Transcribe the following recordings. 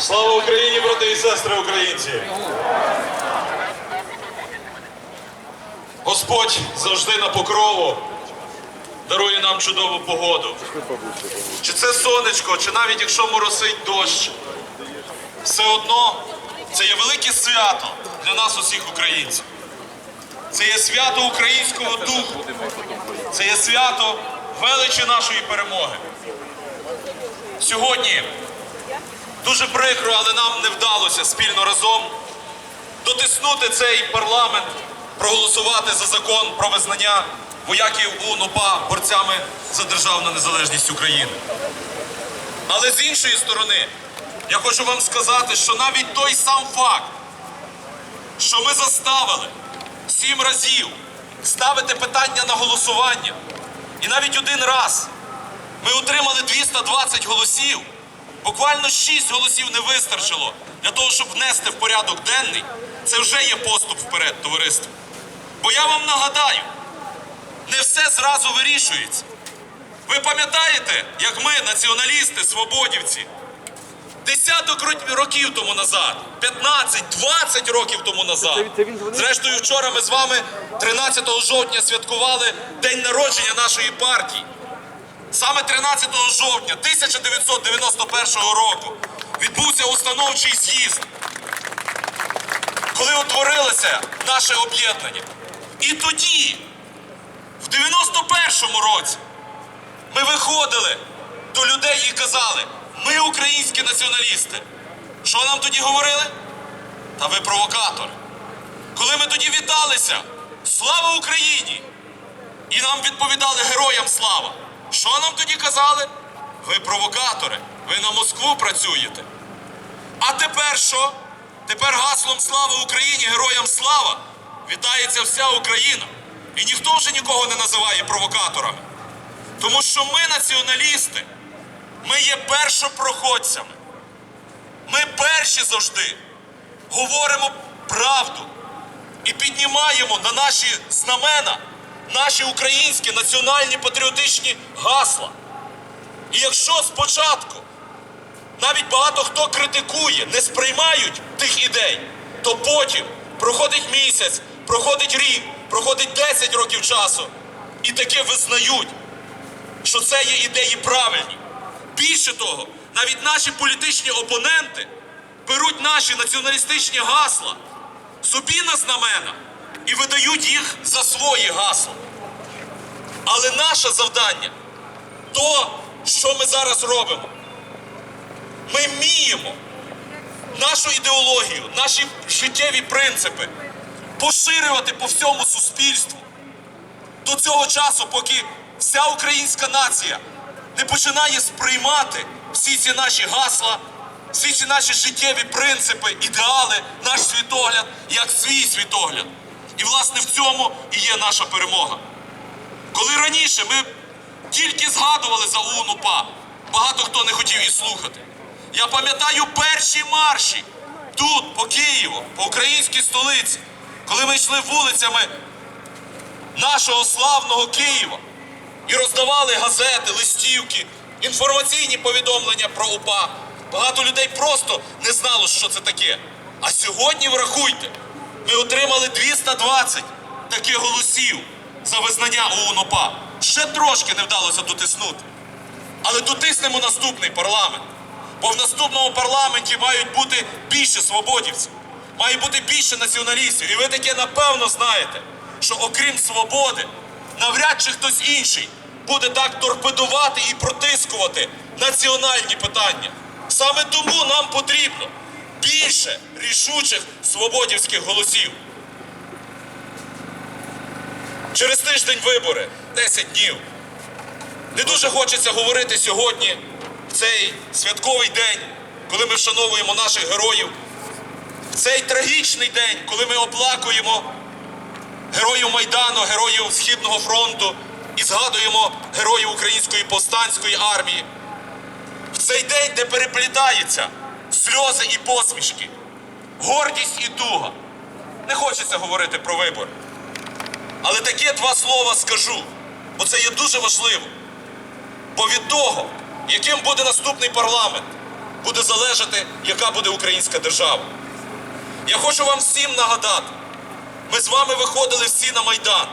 Слава Україні, брати і сестри українці! Господь завжди на покрову дарує нам чудову погоду. Чи це сонечко, чи навіть якщо моросить дощ, все одно це є велике свято для нас, усіх українців. Це є свято українського духу, це є свято величі нашої перемоги. Сьогодні дуже прикро, але нам не вдалося спільно разом дотиснути цей парламент, проголосувати за закон про визнання вояків УНУПА борцями за державну незалежність України. Але з іншої сторони, я хочу вам сказати, що навіть той сам факт, що ми заставили сім разів ставити питання на голосування, і навіть один раз ми отримали 220 голосів. Буквально 6 голосів не вистачило для того, щоб внести в порядок денний. Це вже є поступ вперед, товариство. Бо я вам нагадаю, не все зразу вирішується. Ви пам'ятаєте, як ми, націоналісти, свободівці, десяток років тому назад, 15, 20 років тому назад. Зрештою, вчора ми з вами 13 жовтня святкували день народження нашої партії. Саме 13 жовтня 1991 року відбувся установчий з'їзд, коли утворилося наше об'єднання. І тоді, в 91-му році, ми виходили до людей і казали, ми українські націоналісти. Що нам тоді говорили? Та ви провокатори. Коли ми тоді віталися, слава Україні! І нам відповідали героям слава. Що нам тоді казали? Ви провокатори, ви на Москву працюєте. А тепер що? Тепер гаслом Слава Україні, героям слава вітається вся Україна. І ніхто вже нікого не називає провокаторами. Тому що ми націоналісти, ми є першопроходцями. Ми перші завжди говоримо правду і піднімаємо на наші знамена наші українські національні патріотичні гасла. І якщо спочатку навіть багато хто критикує, не сприймають тих ідей, то потім проходить місяць, проходить рік, проходить 10 років часу, і таки визнають, що це є ідеї правильні. Більше того, навіть наші політичні опоненти беруть наші націоналістичні гасла собі на знамена і видають їх за свої гасла. Але наше завдання то, що ми зараз робимо. Ми вміємо нашу ідеологію, наші життєві принципи поширювати по всьому суспільству до цього часу, поки вся українська нація не починає сприймати всі ці наші гасла, всі ці наші життєві принципи, ідеали, наш світогляд як свій світогляд. І, власне, в цьому і є наша перемога. Коли раніше ми тільки згадували за УНУПА, багато хто не хотів і слухати. Я пам'ятаю перші марші тут, по Києву, по українській столиці, коли ми йшли вулицями нашого славного Києва і роздавали газети, листівки, інформаційні повідомлення про УПА. Багато людей просто не знало, що це таке. А сьогодні врахуйте, ми отримали 220 таких голосів за визнання ОУН-УПА. Ще трошки не вдалося дотиснути. Але дотиснемо наступний парламент. Бо в наступному парламенті мають бути більше свободівців, має бути більше націоналістів. І ви таке напевно знаєте, що окрім свободи, навряд чи хтось інший буде так торпедувати і протискувати національні питання. Саме тому нам потрібно більше рішучих свободівських голосів. Через тиждень вибори, 10 днів. Не дуже хочеться говорити сьогодні, в цей святковий день, коли ми вшановуємо наших героїв, в цей трагічний день, коли ми оплакуємо героїв Майдану, героїв Східного фронту і згадуємо героїв Української повстанської армії. В цей день, де переплітаються сльози і посмішки, гордість і туга. Не хочеться говорити про вибори. Але таке два слова скажу, бо це є дуже важливо. Бо від того, яким буде наступний парламент, буде залежати, яка буде українська держава. Я хочу вам всім нагадати, ми з вами виходили всі на Майдан.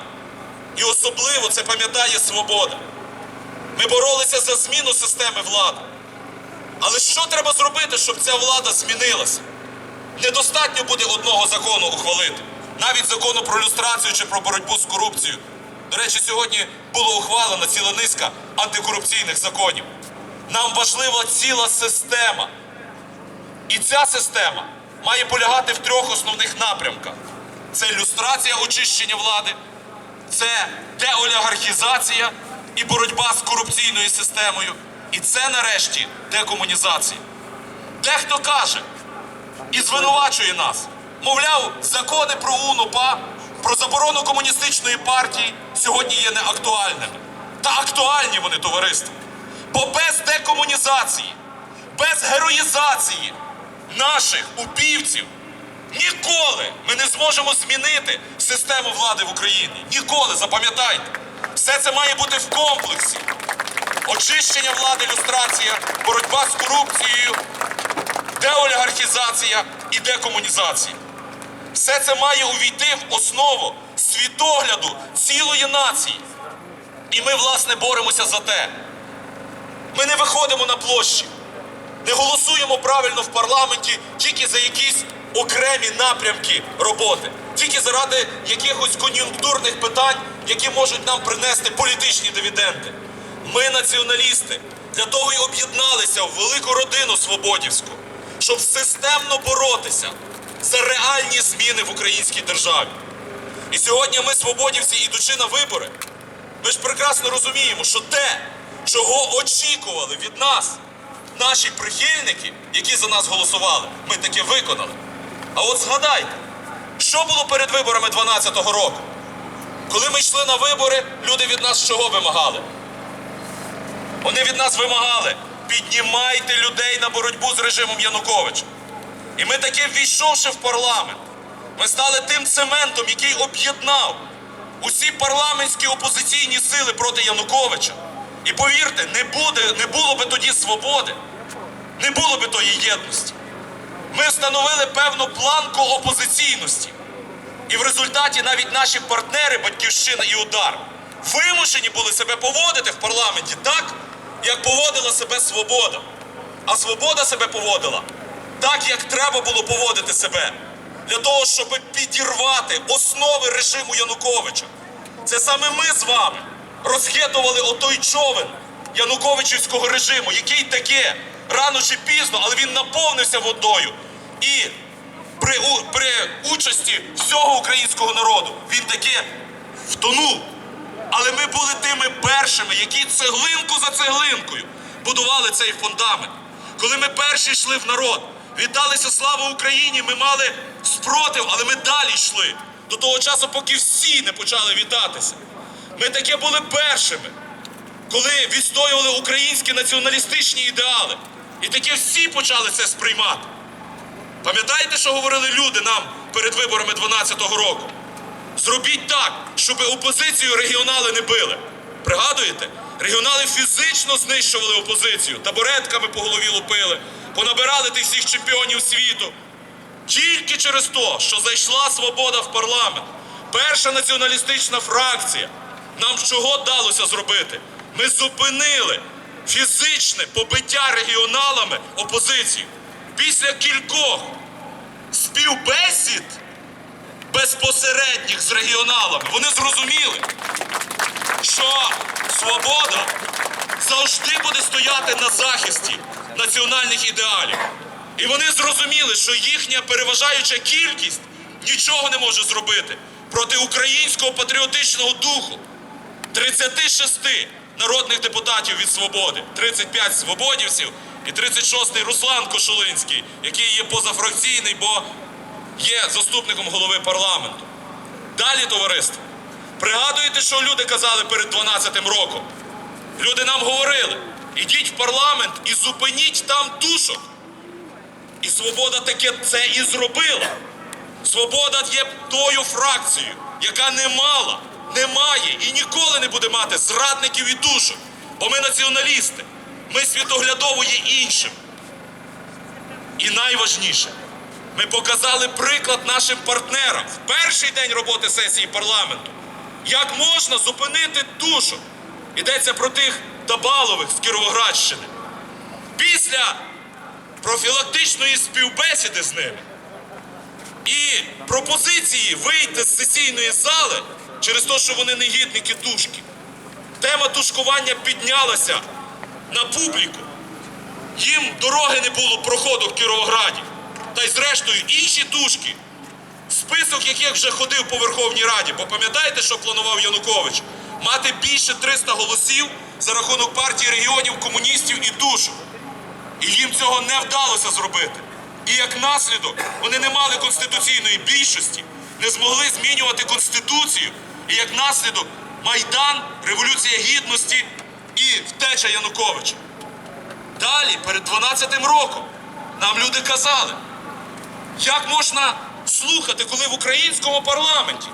І особливо це пам'ятає свобода. Ми боролися за зміну системи влади. Але що треба зробити, щоб ця влада змінилася? Недостатньо буде одного закону ухвалити, навіть закону про люстрацію чи про боротьбу з корупцією. До речі, сьогодні було ухвалено ціла низка антикорупційних законів. Нам важлива ціла система. І ця система має полягати в трьох основних напрямках: це люстрація очищення влади, це деолігархізація і боротьба з корупційною системою. І це нарешті декомунізація. Дехто каже і звинувачує нас. Мовляв, закони про УНОПА, про заборону комуністичної партії сьогодні є неактуальними. Та актуальні вони, товариство. Бо без декомунізації, без героїзації наших упівців ніколи ми не зможемо змінити систему влади в Україні. Ніколи, запам'ятайте. Все це має бути в комплексі. Очищення влади, люстрація, боротьба з корупцією, деолігархізація і декомунізація. Все це має увійти в основу світогляду цілої нації. І ми, власне, боремося за те. Ми не виходимо на площі, не голосуємо правильно в парламенті тільки за якісь окремі напрямки роботи, тільки заради якихось кон'юнктурних питань, які можуть нам принести політичні дивіденди. Ми, націоналісти, для того і об'єдналися в велику родину свободівську, щоб системно боротися за реальні зміни в українській державі. І сьогодні ми, свободівці, ідучи на вибори, ми ж прекрасно розуміємо, що те, чого очікували від нас наші прихильники, які за нас голосували, ми таке виконали. А от згадайте, що було перед виборами 12-го року? Коли ми йшли на вибори, люди від нас чого вимагали? Вони від нас вимагали: піднімайте людей на боротьбу з режимом Януковича. І ми таки, ввійшовши в парламент, ми стали тим цементом, який об'єднав усі парламентські опозиційні сили проти Януковича. І повірте, не буде, не було би тоді свободи, не було би тої єдності. Ми встановили певну планку опозиційності. І в результаті навіть наші партнери, Батьківщина і Удар, вимушені були себе поводити в парламенті так, як поводила себе свобода. А свобода себе поводила так, як треба було поводити себе, для того, щоб підірвати основи режиму Януковича. Це саме ми з вами розхитували отой човен Януковичівського режиму, який таке рано чи пізно, але він наповнився водою. І при, при участі всього українського народу він таки втонув. Але ми були тими першими, які цеглинку за цеглинкою будували цей фундамент. Коли ми перші йшли в народ, віддалися слава Україні, ми мали спротив, але ми далі йшли до того часу, поки всі не почали вітатися. Ми таке були першими, коли відстоювали українські націоналістичні ідеали. І таке всі почали це сприймати. Пам'ятаєте, що говорили люди нам перед виборами 12-го року? Зробіть так, щоб опозицію регіонали не били. Пригадуєте? Регіонали фізично знищували опозицію, табуретками по голові лупили, понабирали тих всіх чемпіонів світу. Тільки через те, що зайшла свобода в парламент, перша націоналістична фракція, нам чого вдалося зробити? Ми зупинили фізичне побиття регіоналами опозицію. Після кількох співбесід безпосередніх з регіоналами. Вони зрозуміли, що свобода завжди буде стояти на захисті національних ідеалів. І вони зрозуміли, що їхня переважаюча кількість нічого не може зробити проти українського патріотичного духу. 36 народних депутатів від свободи, 35 свободівців і 36-й Руслан Кошулинський, який є позафракційний, бо є заступником голови парламенту. Далі, товариство, пригадуєте, що люди казали перед 12-м роком? Люди нам говорили: ідіть в парламент і зупиніть там тушок. І свобода таке це і зробила. Свобода є тою фракцією, яка не мала, не має і ніколи не буде мати зрадників і душок. Бо ми націоналісти, ми світоглядово є іншим. І найважніше, ми показали приклад нашим партнерам в перший день роботи сесії парламенту, як можна зупинити душу. Йдеться про тих Табалових з Кіровоградщини. Після профілактичної співбесіди з ними і пропозиції вийти з сесійної зали через те, що вони негідники тушки. Тема тушкування піднялася на публіку. Їм дороги не було проходу в Кіровограді. Та й зрештою інші тушки, список яких вже ходив по Верховній Раді, бо пам'ятаєте, що планував Янукович? Мати більше 300 голосів за рахунок партії регіонів, комуністів і тушок. І їм цього не вдалося зробити. І як наслідок вони не мали конституційної більшості, не змогли змінювати конституцію. І як наслідок Майдан, Революція Гідності і втеча Януковича. Далі, перед 12-м роком, нам люди казали, як можна слухати, коли в українському парламенті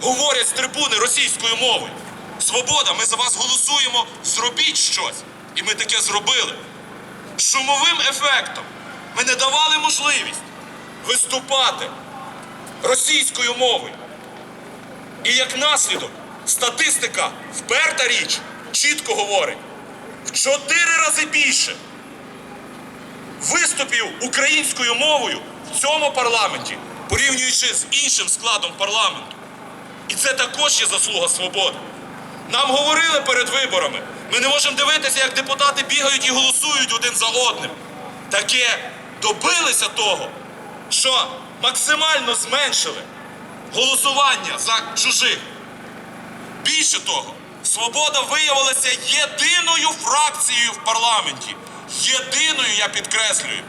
говорять з трибуни російською мовою. Свобода, ми за вас голосуємо, зробіть щось. І ми таке зробили. Шумовим ефектом ми не давали можливість виступати російською мовою. І як наслідок, статистика вперта річ чітко говорить в чотири рази більше виступів українською мовою в цьому парламенті, порівнюючи з іншим складом парламенту. І це також є заслуга свободи. Нам говорили перед виборами. Ми не можемо дивитися, як депутати бігають і голосують один за одним. Таке добилися того, що максимально зменшили голосування за чужих. Більше того, свобода виявилася єдиною фракцією в парламенті. Єдиною, я підкреслюю,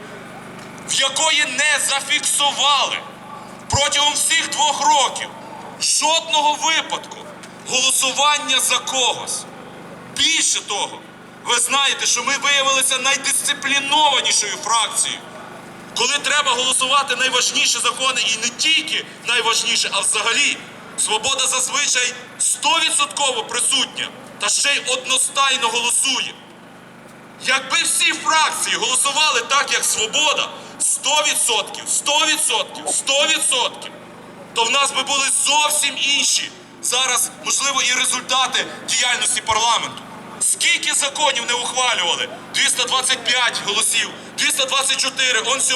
в якої не зафіксували протягом всіх двох років жодного випадку голосування за когось. Більше того, ви знаєте, що ми виявилися найдисциплінованішою фракцією. Коли треба голосувати найважніші закони, і не тільки найважніше, а взагалі, свобода зазвичай 100% присутня та ще й одностайно голосує. Якби всі фракції голосували так, як свобода, 100%, 100%, 100%, то в нас би були зовсім інші зараз, можливо, і результати діяльності парламенту. Скільки законів не ухвалювали? 225 голосів, 224, он сьогодні.